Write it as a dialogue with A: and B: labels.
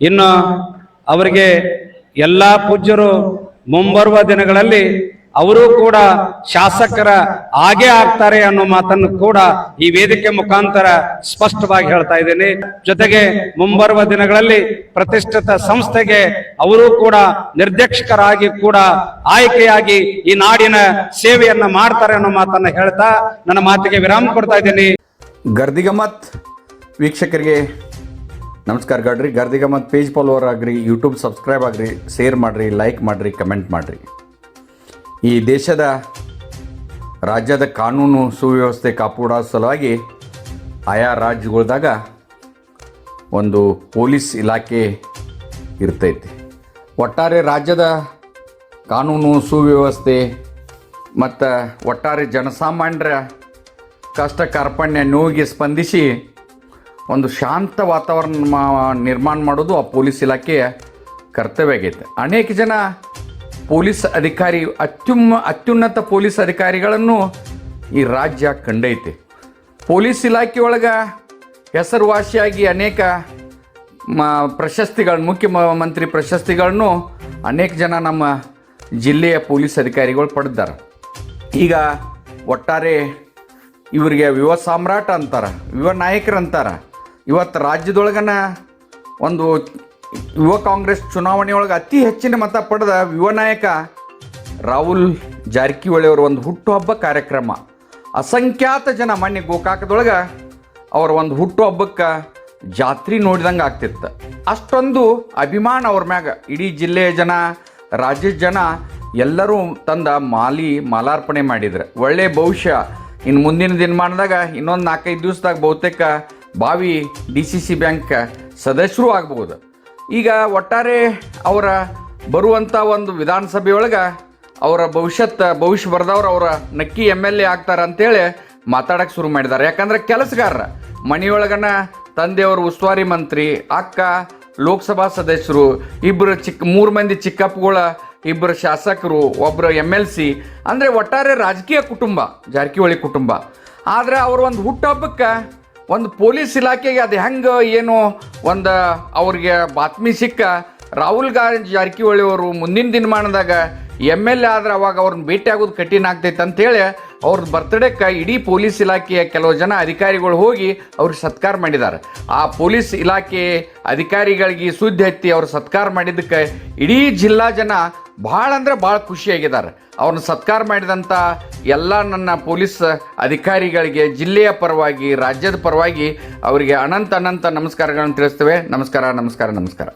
A: ಇನ್ನು ಅವರಿಗೆ ಎಲ್ಲ ಪೂಜ್ಯರು ಮುಂಬರುವ ದಿನಗಳಲ್ಲಿ ಅವರು ಕೂಡ ಶಾಸಕರ ಆಗೇ ಆಗ್ತಾರೆ ಅನ್ನೋ ಮಾತನ್ನು ಕೂಡ ಈ ವೇದಿಕೆ ಮುಖಾಂತರ ಸ್ಪಷ್ಟವಾಗಿ ಹೇಳ್ತಾ ಇದ್ದೀನಿ. ಜೊತೆಗೆ ಮುಂಬರುವ ದಿನಗಳಲ್ಲಿ ಪ್ರತಿಷ್ಠಿತ ಸಂಸ್ಥೆಗೆ ಅವರು ಕೂಡ ನಿರ್ದೇಶಕರಾಗಿ ಕೂಡ ಆಯ್ಕೆಯಾಗಿ ಈ ನಾಡಿನ ಸೇವೆಯನ್ನ ಮಾಡ್ತಾರೆ ಅನ್ನೋ ಮಾತನ್ನ ಹೇಳ್ತಾ ನನ್ನ ಮಾತಿಗೆ ವಿರಾಮ ಕೊಡ್ತಾ ಇದ್ದೀನಿ.
B: ಗರ್ದಿಗಮತ್ ವೀಕ್ಷಕರಿಗೆ ನಮಸ್ಕಾರ ಗಡ್ರಿ ಗರ್ದಿಗಮತ್ ಪೇಜ್ ಫಾಲೋವರ್ ಆಗ್ರಿ ಯೂಟ್ಯೂಬ್ ಸಬ್ಸ್ಕ್ರೈಬ್ ಆಗ್ರಿ ಶೇರ್ ಮಾಡಿರಿ ಲೈಕ್ ಮಾಡಿರಿ ಕಮೆಂಟ್ ಮಾಡಿರಿ. ಈ ದೇಶದ, ರಾಜ್ಯದ ಕಾನೂನು ಸುವ್ಯವಸ್ಥೆ ಕಾಪಾಡೋ ಸಲುವಾಗಿ ಆಯಾ ರಾಜ್ಯಗಳ್ದಾಗ ಒಂದು ಪೊಲೀಸ್ ಇಲಾಖೆ ಇರ್ತೈತಿ. ಒಟ್ಟಾರೆ ರಾಜ್ಯದ ಕಾನೂನು ಸುವ್ಯವಸ್ಥೆ ಮತ್ತು ಒಟ್ಟಾರೆ ಜನಸಾಮಾನ್ಯರ ಕಷ್ಟ ಕಾರ್ಪಣ್ಯ ನೋವಿಗೆ ಸ್ಪಂದಿಸಿ ಒಂದು ಶಾಂತ ವಾತಾವರಣ ನಿರ್ಮಾಣ ಮಾಡೋದು ಆ ಪೊಲೀಸ್ ಇಲಾಖೆಯ ಕರ್ತವ್ಯ ಆಗೈತೆ. ಅನೇಕ ಜನ ಪೊಲೀಸ್ ಅಧಿಕಾರಿ ಅತ್ಯುಮ್ಮ ಅತ್ಯುನ್ನತ ಪೊಲೀಸ್ ಅಧಿಕಾರಿಗಳನ್ನು ಈ ರಾಜ್ಯ ಕಂಡೈತೆ. ಪೊಲೀಸ್ ಇಲಾಖೆಯೊಳಗೆ ಹೆಸರುವಾಸಿಯಾಗಿ ಅನೇಕ ಮ, ಪ್ರಶಸ್ತಿಗಳು ಮುಖ್ಯಮಂತ್ರಿ ಪ್ರಶಸ್ತಿಗಳನ್ನು ಅನೇಕ ಜನ ನಮ್ಮ ಜಿಲ್ಲೆಯ ಪೊಲೀಸ್ ಅಧಿಕಾರಿಗಳು ಪಡೆದಾರೆ ಈಗ ಒಟ್ಟಾರೆ ಇವರಿಗೆ ಯುವ ಸಾಮ್ರಾಟ ಅಂತಾರೆ, ಯುವ ನಾಯಕರು ಅಂತಾರೆ ಇವತ್ತು ರಾಜ್ಯದೊಳಗನ ಒಂದು ಯುವ ಕಾಂಗ್ರೆಸ್ ಚುನಾವಣೆಯೊಳಗೆ ಅತಿ ಹೆಚ್ಚಿನ ಮತ ಪಡೆದ ಯುವ ನಾಯಕ ರಾಹುಲ್ ಜಾರಕಿಹೊಳಿ ಅವರ ಒಂದು ಹುಟ್ಟುಹಬ್ಬ ಕಾರ್ಯಕ್ರಮ. ಅಸಂಖ್ಯಾತ ಜನ ಮೊನ್ನೆ ಗೋಕಾಕದೊಳಗೆ ಅವರ ಒಂದು ಹುಟ್ಟುಹಬ್ಬಕ್ಕೆ ಜಾತ್ರೆ ನೋಡಿದಂಗೆ ಆಗ್ತಿತ್ತು. ಅಷ್ಟೊಂದು ಅಭಿಮಾನ ಅವ್ರ ಮ್ಯಾಗ. ಇಡೀ ಜಿಲ್ಲೆಯ ಜನ ರಾಜ್ಯದ ಜನ ಎಲ್ಲರೂ ತಂದ ಮಾಲಿ ಮಾಲಾರ್ಪಣೆ ಮಾಡಿದ್ರು. ಒಳ್ಳೆ ಭವಿಷ್ಯ. ಇನ್ನು ಮುಂದಿನ ದಿನಮಾನದಾಗ ಇನ್ನೊಂದು ನಾಲ್ಕೈದು ದಿವಸದಾಗ ಬಹುತೇಕ ಬಾವಿ ಡಿ ಸಿ ಸಿ ಬ್ಯಾಂಕ್ ಸದಸ್ಯರು ಆಗ್ಬೋದು ಈಗ ಒಟ್ಟಾರೆ ಅವರ ಬರುವಂಥ ಒಂದು ವಿಧಾನಸಭೆಯೊಳಗೆ ಅವರ ಭವಿಷ್ಯತ್, ಭವಿಷ್ಯ ಬರೆದವ್ರು ಅವರ ನಕ್ಕಿ ಎಂ ಎಲ್ ಎ ಆಗ್ತಾರೆ ಅಂತೇಳಿ ಮಾತಾಡಕ್ಕೆ ಶುರು ಮಾಡಿದ್ದಾರೆ. ಯಾಕಂದ್ರೆ ಕೆಲಸಗಾರರ ಮನೆಯೊಳಗನ ತಂದೆಯವರು ಉಸ್ತುವಾರಿ ಮಂತ್ರಿ, ಅಕ್ಕ, ಲೋಕಸಭಾ ಸದಸ್ಯರು ಇಬ್ಬರು ಚಿಕ್ಕ ಮೂರು ಮಂದಿ ಚಿಕ್ಕಪ್ಪಗಳ ಇಬ್ಬರು ಶಾಸಕರು ಒಬ್ಬರು ಎಂ ಎಲ್ ಸಿ, ಅಂದರೆ ಒಟ್ಟಾರೆ ರಾಜಕೀಯ ಕುಟುಂಬ, ಜಾರಕಿಹೊಳಿ ಕುಟುಂಬ. ಆದರೆ ಅವರು ಒಂದು ಹುಟ್ಟುಹಬ್ಬಕ್ಕೆ ಒಂದು ಪೊಲೀಸ್ ಇಲಾಖೆಗೆ ಅದು ಹೆಂಗೆ ಏನು ಒಂದು ಅವ್ರಿಗೆ ಬಾತ್ಮಿ ಸಿಕ್ಕ, ರಾಹುಲ್ ಗಾಂಧಿ ಜಾರಕಿಹೊಳಿ ಅವರು ಮುಂದಿನ ದಿನಮಾನದಾಗ ಎಂ ಎಲ್ ಎ ಆದ್ರೆ ಅವಾಗ ಅವ್ರನ್ನ ಭೇಟಿ ಆಗೋದು ಕಠಿಣ ಆಗ್ತೈತೆ ಅಂತೇಳಿ ಅವ್ರದ್ದು ಬರ್ತ್ಡೇಕ್ಕೆ ಇಡೀ ಪೊಲೀಸ್ ಇಲಾಖೆಯ ಕೆಲವು ಜನ ಅಧಿಕಾರಿಗಳು ಹೋಗಿ ಅವ್ರಿಗೆ ಸತ್ಕಾರ ಮಾಡಿದ್ದಾರೆ. ಆ ಪೊಲೀಸ್ ಇಲಾಖೆ ಅಧಿಕಾರಿಗಳಿಗೆ ಸುದ್ದಿ ಹತ್ತಿ ಅವ್ರು ಸತ್ಕಾರ ಮಾಡಿದ್ದಕ್ಕೆ ಇಡೀ ಜಿಲ್ಲಾ ಜನ ಭಾಳ ಅಂದರೆ ಭಾಳ ಖುಷಿಯಾಗಿದ್ದಾರೆ. ಅವ್ರನ್ನ ಸತ್ಕಾರ ಮಾಡಿದಂಥ ಎಲ್ಲ ನನ್ನ ಪೊಲೀಸ್ ಅಧಿಕಾರಿಗಳಿಗೆ ಜಿಲ್ಲೆಯ ಪರವಾಗಿ, ರಾಜ್ಯದ ಪರವಾಗಿ ಅವರಿಗೆ ಅನಂತ ಅನಂತ ನಮಸ್ಕಾರಗಳನ್ನು ತಿಳಿಸ್ತೇವೆ. ನಮಸ್ಕಾರ ನಮಸ್ಕಾರ ನಮಸ್ಕಾರ.